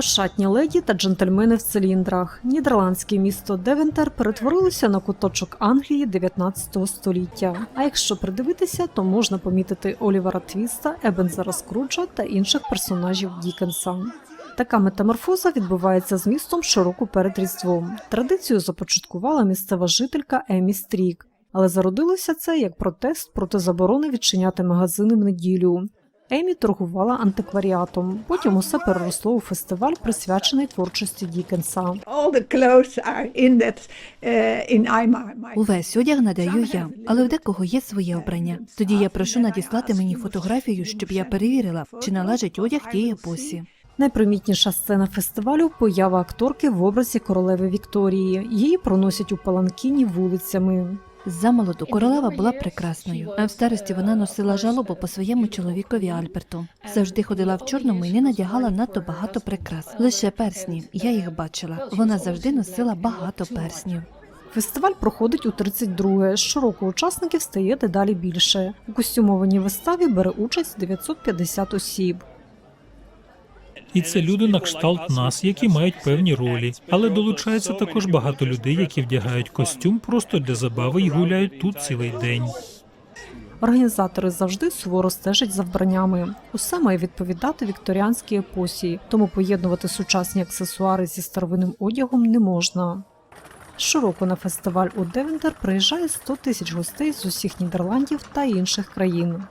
Ошатні леді та джентльмени в циліндрах. Нідерландське місто Девентер перетворилося на куточок Англії 19 століття. А якщо придивитися, то можна помітити Олівера Твіста, Ебензера Скруджа та інших персонажів Дікенса. Така метаморфоза відбувається з містом щороку перед Різдвом. Традицію започаткувала місцева жителька Емі Стрік, але зародилося це як протест проти заборони відчиняти магазини в неділю. Емі торгувала антикваріатом. Потім усе переросло у фестиваль, присвячений творчості Дікенса. Uh, Увесь одяг надаю я, але в декого є своє обрання. Тоді я прошу надіслати мені фотографію, щоб я перевірила, чи належить одяг тієї епосі. Найпримітніша сцена фестивалю поява акторки в образі королеви Вікторії. Її проносять у паланкіні вулицями. Замолоду королева була прекрасною, а в старості вона носила жалобу по своєму чоловікові Альберту. Завжди ходила в чорному і не надягала надто багато прикрас. Лише персні, я їх бачила. Вона завжди носила багато перснів. Фестиваль проходить у 32-е. Щороку учасників стає дедалі більше. У костюмованій виставі бере участь 950 осіб. І це люди на кшталт нас, які мають певні ролі. Але долучається також багато людей, які вдягають костюм просто для забави і гуляють тут цілий день. Організатори завжди суворо стежать за вбраннями. Усе має відповідати вікторіанській епосі, тому поєднувати сучасні аксесуари зі старовинним одягом не можна. Щороку на фестиваль у Девентер приїжджає 100 тисяч гостей з усіх Нідерландів та інших країн.